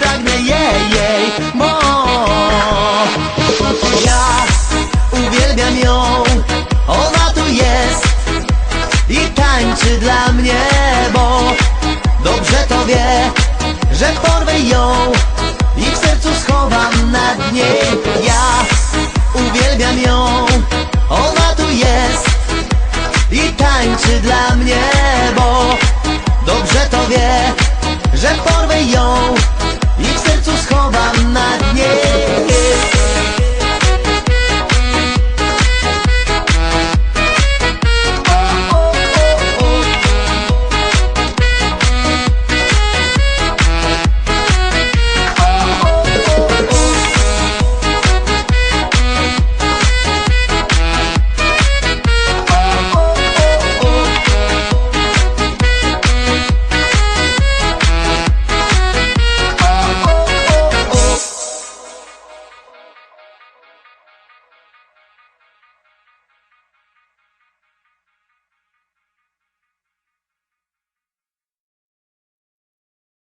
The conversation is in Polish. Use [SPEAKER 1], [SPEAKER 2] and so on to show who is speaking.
[SPEAKER 1] pragnę jej, jej, bo ja uwielbiam ją, ona tu jest i tańczy dla mnie, bo dobrze to wie, że porwę ją i w sercu schowam na dnie. Ja uwielbiam ją, ona tu jest i tańczy dla mnie, bo dobrze to wie, że porwę ją